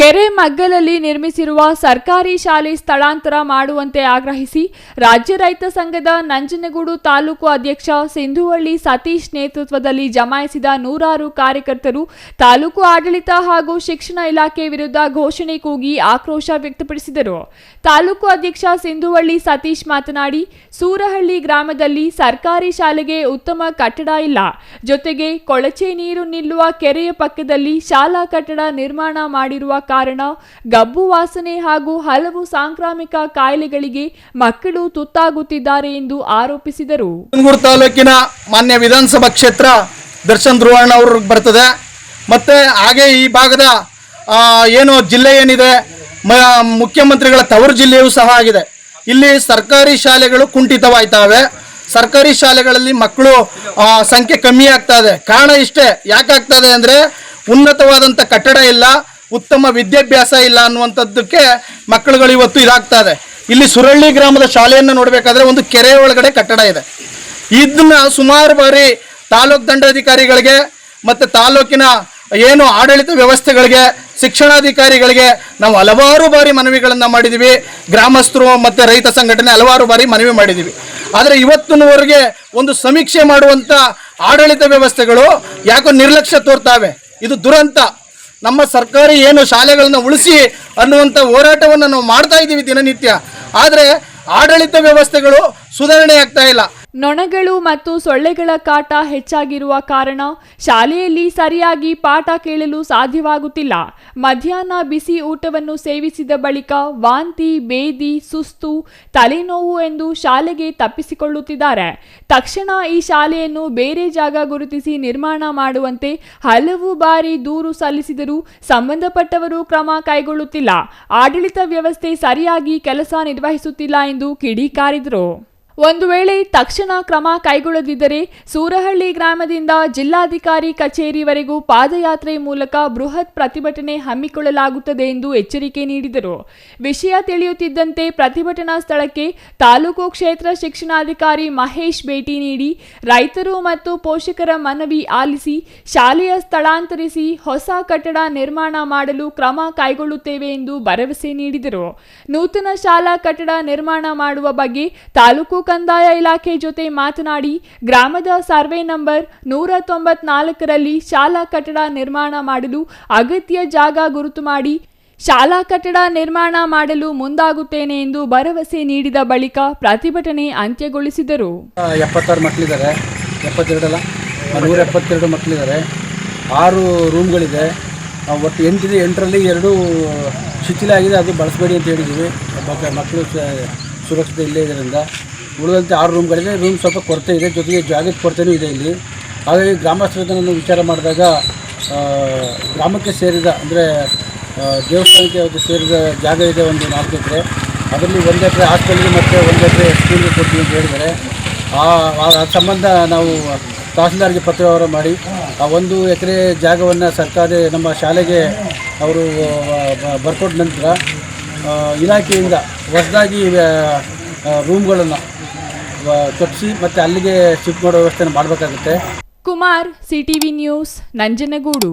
ಕೆರೆ ಮಗ್ಗಲಲ್ಲಿ ನಿರ್ಮಿಸಿರುವ ಸರ್ಕಾರಿ ಶಾಲೆ ಸ್ಥಳಾಂತರ ಮಾಡುವಂತೆ ಆಗ್ರಹಿಸಿ ರಾಜ್ಯ ರೈತ ಸಂಘದ ನಂಜನಗೂಡು ತಾಲೂಕು ಅಧ್ಯಕ್ಷ ಸಿಂಧುವಳ್ಳಿ ಸತೀಶ್ ನೇತೃತ್ವದಲ್ಲಿ ಜಮಾಯಿಸಿದ ನೂರಾರು ಕಾರ್ಯಕರ್ತರು ತಾಲೂಕು ಆಡಳಿತ ಹಾಗೂ ಶಿಕ್ಷಣ ಇಲಾಖೆ ವಿರುದ್ಧ ಘೋಷಣೆ ಕೂಗಿ ಆಕ್ರೋಶ ವ್ಯಕ್ತಪಡಿಸಿದರು. ತಾಲೂಕು ಅಧ್ಯಕ್ಷ ಸಿಂಧುವಳ್ಳಿ ಸತೀಶ್ ಮಾತನಾಡಿ, ಸೂರಹಳ್ಳಿ ಗ್ರಾಮದಲ್ಲಿ ಸರ್ಕಾರಿ ಶಾಲೆಗೆ ಉತ್ತಮ ಕಟ್ಟಡ ಇಲ್ಲ. ಜೊತೆಗೆ ಕೊಳಚೆ ನೀರು ನಿಲ್ಲುವ ಕೆರೆಯ ಪಕ್ಕದಲ್ಲಿ ಶಾಲಾ ಕಟ್ಟಡ ನಿರ್ಮಾಣ ಮಾಡಿರುವ ಕಾರಣ ಗಬ್ಬು ವಾಸನೆ ಹಾಗೂ ಹಲವು ಸಾಂಕ್ರಾಮಿಕ ಕಾಯಿಲೆಗಳಿಗೆ ಮಕ್ಕಳು ತುತ್ತಾಗುತ್ತಿದ್ದಾರೆ ಎಂದು ಆರೋಪಿಸಿದರು. ತಾಲೂಕಿನ ಮಾನ್ಯ ವಿಧಾನಸಭಾ ಕ್ಷೇತ್ರ ದರ್ಶನ್ ಧ್ರುವಣ್ಣ ಅವರು ಬರ್ತದೆ. ಮತ್ತೆ ಹಾಗೆ ಈ ಭಾಗದ ಏನು ಜಿಲ್ಲೆ ಏನಿದೆ ಮುಖ್ಯಮಂತ್ರಿಗಳ ತವರು ಜಿಲ್ಲೆಯೂ ಸಹ ಆಗಿದೆ. ಇಲ್ಲಿ ಸರ್ಕಾರಿ ಶಾಲೆಗಳು ಕುಂಠಿತವಾಯ್ತವೆ. ಸರ್ಕಾರಿ ಶಾಲೆಗಳಲ್ಲಿ ಮಕ್ಕಳು ಸಂಖ್ಯೆ ಕಮ್ಮಿ ಆಗ್ತಾ ಇದೆ. ಕಾರಣ ಇಷ್ಟೇ. ಯಾಕಾಗ್ತದೆ ಅಂದರೆ ಉನ್ನತವಾದಂಥ ಕಟ್ಟಡ ಇಲ್ಲ. ಉತ್ತಮ ವಿದ್ಯಾಭ್ಯಾಸ ಇಲ್ಲ ಅನ್ನುವಂಥದ್ದಕ್ಕೆ ಮಕ್ಕಳುಗಳು ಇವತ್ತು ಇದಾಗ್ತಾ ಇದೆ ಇಲ್ಲಿ ಸುರಳ್ಳಿ ಗ್ರಾಮದ ಶಾಲೆಯನ್ನು ನೋಡಬೇಕಾದ್ರೆ ಒಂದು ಕೆರೆ ಒಳಗಡೆ ಕಟ್ಟಡ ಇದೆ. ಇದನ್ನ ಸುಮಾರು ಬಾರಿ ತಾಲೂಕು ದಂಡಾಧಿಕಾರಿಗಳಿಗೆ ಮತ್ತು ತಾಲೂಕಿನ ಏನು ಆಡಳಿತ ವ್ಯವಸ್ಥೆಗಳಿಗೆ, ಶಿಕ್ಷಣಾಧಿಕಾರಿಗಳಿಗೆ ನಾವು ಹಲವಾರು ಬಾರಿ ಮನವಿಗಳನ್ನು ಮಾಡಿದ್ದೀವಿ ಗ್ರಾಮಸ್ಥರು ಮತ್ತು ರೈತ ಸಂಘಟನೆ ಹಲವಾರು ಬಾರಿ ಮನವಿ ಮಾಡಿದ್ದೀವಿ ಆದರೆ ಇವತ್ತಿನವರೆಗೆ ಒಂದು ಸಮೀಕ್ಷೆ ಮಾಡುವಂಥ ಆಡಳಿತ ವ್ಯವಸ್ಥೆಗಳು ಯಾಕೋ ನಿರ್ಲಕ್ಷ್ಯ ತೋರ್ತಾವೆ. ಇದು ದುರಂತ. ನಮ್ಮ ಸರ್ಕಾರಿ ಏನು ಶಾಲೆಗಳನ್ನು ಉಳಿಸಿ ಅನ್ನುವಂಥ ಹೋರಾಟವನ್ನು ನಾವು ಮಾಡ್ತಾ ಇದ್ದೀವಿ ದಿನನಿತ್ಯ. ಆದರೆ ಆಡಳಿತ ವ್ಯವಸ್ಥೆಗಳು ಸುಧಾರಣೆ ಆಗ್ತಾ ಇಲ್ಲ. ನೊಣಗಳು ಮತ್ತು ಸೊಳ್ಳೆಗಳ ಕಾಟ ಹೆಚ್ಚಾಗಿರುವ ಕಾರಣ ಶಾಲೆಯಲ್ಲಿ ಸರಿಯಾಗಿ ಪಾಠ ಕೇಳಲು ಸಾಧ್ಯವಾಗುತ್ತಿಲ್ಲ. ಮಧ್ಯಾಹ್ನ ಬಿಸಿ ಊಟವನ್ನು ಸೇವಿಸಿದ ಬಳಿಕ ವಾಂತಿ, ಬೇದಿ, ಸುಸ್ತು, ತಲೆನೋವು ಎಂದು ಶಾಲೆಗೆ ತಪ್ಪಿಸಿಕೊಳ್ಳುತ್ತಿದ್ದಾರೆ. ತಕ್ಷಣ ಈ ಶಾಲೆಯನ್ನು ಬೇರೆ ಜಾಗ ಗುರುತಿಸಿ ನಿರ್ಮಾಣ ಮಾಡುವಂತೆ ಹಲವು ಬಾರಿ ದೂರು ಸಲ್ಲಿಸಿದರೂ ಸಂಬಂಧಪಟ್ಟವರು ಕ್ರಮ ಕೈಗೊಳ್ಳುತ್ತಿಲ್ಲ. ಆಡಳಿತ ವ್ಯವಸ್ಥೆ ಸರಿಯಾಗಿ ಕೆಲಸ ನಿರ್ವಹಿಸುತ್ತಿಲ್ಲ ಎಂದು ಕಿಡಿಕಾರಿದರು. ಒಂದು ವೇಳೆ ತಕ್ಷಣ ಕ್ರಮ ಕೈಗೊಳ್ಳದಿದ್ದರೆ ಸೂರಹಳ್ಳಿ ಗ್ರಾಮದಿಂದ ಜಿಲ್ಲಾಧಿಕಾರಿ ಕಚೇರಿವರೆಗೂ ಪಾದಯಾತ್ರೆ ಮೂಲಕ ಬೃಹತ್ ಪ್ರತಿಭಟನೆ ಹಮ್ಮಿಕೊಳ್ಳಲಾಗುತ್ತದೆ ಎಂದು ಎಚ್ಚರಿಕೆ ನೀಡಿದರು. ವಿಷಯ ತಿಳಿಯುತ್ತಿದ್ದಂತೆ ಪ್ರತಿಭಟನಾ ಸ್ಥಳಕ್ಕೆ ತಾಲೂಕು ಕ್ಷೇತ್ರ ಶಿಕ್ಷಣಾಧಿಕಾರಿ ಮಹೇಶ್ ಭೇಟಿ ನೀಡಿ ರೈತರು ಮತ್ತು ಪೋಷಕರ ಮನವಿ ಆಲಿಸಿ ಶಾಲೆಯ ಸ್ಥಳಾಂತರಿಸಿ ಹೊಸ ಕಟ್ಟಡ ನಿರ್ಮಾಣ ಮಾಡಲು ಕ್ರಮ ಕೈಗೊಳ್ಳುತ್ತೇವೆ ಎಂದು ಭರವಸೆ ನೀಡಿದರು. ನೂತನ ಶಾಲಾ ಕಟ್ಟಡ ನಿರ್ಮಾಣ ಮಾಡುವ ಬಗ್ಗೆ ತಾಲೂಕು ಕಂದಾಯ ಇಲಾಖೆ ಜೊತೆ ಮಾತನಾಡಿ, ಗ್ರಾಮದ ಸರ್ವೆ ನಂಬರ್ ನೂರ ತೊಂಬತ್ನಾಲ್ಕರಲ್ಲಿ ಶಾಲಾ ಕಟ್ಟಡ ನಿರ್ಮಾಣ ಮಾಡಲು ಅಗತ್ಯ ಜಾಗ ಗುರುತು ಮಾಡಿ, ಶಾಲಾ ಕಟ್ಟಡ ನಿರ್ಮಾಣ ಮಾಡಲು ಮುಂದಾಗುತ್ತೇನೆ ಎಂದು ಭರವಸೆ ನೀಡಿದ ಬಳಿಕ ಪ್ರತಿಭಟನೆ ಅಂತ್ಯಗೊಳಿಸಿದರು. ಎಪ್ಪತ್ತಾರು ಮಕ್ಕಳಿದ್ದಾರೆ, ಎಪ್ಪತ್ತೆರಡಲ್ಲ, ನೂರ ಎಪ್ಪತ್ತೆರಡು ಮಕ್ಕಳಿದ್ದಾರೆ, ಆರು ರೂಮ್ಗಳಿದೆ ಒಟ್ಟು ಎಂಟಿದೆ, ಎಂಟರಲ್ಲಿ ಎರಡು ಶಿಥಿಲ ಆಗಿದೆ, ಅದು ಬಳಸಬೇಡಿ ಅಂತ ಹೇಳಿದ್ದೀವಿ. ಮಕ್ಕ- ಮಕ್ಕಳು ಸುರಕ್ಷತೆ ಇಲ್ಲೇ ಇದರಿಂದ ಉಳಿದಂತೆ ಆರು ರೂಮ್ಗಳಿದೆ ರೂಮ್ ಸ್ವಲ್ಪ ಕೊರತೆ ಇದೆ. ಜೊತೆಗೆ ಜಾಗದ ಕೊರತೆಯೂ ಇದೆ ಇಲ್ಲಿ. ಹಾಗಾಗಿ ಗ್ರಾಮಸ್ಥರ ನಾನು ವಿಚಾರ ಮಾಡಿದಾಗ ಗ್ರಾಮಕ್ಕೆ ಸೇರಿದ, ಅಂದರೆ ದೇವಸ್ಥಾನಕ್ಕೆ ಅದು ಸೇರಿದ ಜಾಗ ಇದೆ ಒಂದು ನಾಲ್ಕು ಎಕರೆ. ಅದರಲ್ಲಿ ಒಂದು ಎಕರೆ ಹಾಸ್ಪಿಟಲ್ಗೆ ಮತ್ತು ಒಂದು ಎಕರೆ ಸ್ಕೂಲ್ಗೆ ಕೊಡ್ತೀವಿ ಅಂತ ಹೇಳಿದರೆ ಆ ಸಂಬಂಧ ನಾವು ತಹಸೀಲ್ದಾರ್ಗೆ ಪತ್ರವ್ಯವಹಾರ ಮಾಡಿ, ಆ ಒಂದು ಎಕರೆ ಜಾಗವನ್ನು ಸರ್ಕಾರಿ ನಮ್ಮ ಶಾಲೆಗೆ ಅವರು ಬರ್ಕೊಟ್ಟ ನಂತರ ಇಲಾಖೆಯಿಂದ ಹೊಸದಾಗಿ ರೂಮ್ಗಳನ್ನು ಕಟ್ಟಿಸಿ ಮತ್ತೆ ಅಲ್ಲಿಗೆ ಶಿಫ್ಟ್ ಮಾಡೋ ವ್ಯವಸ್ಥೆನ ಮಾಡಬೇಕಾಗುತ್ತೆ. Kumar CTV news Nanjangud.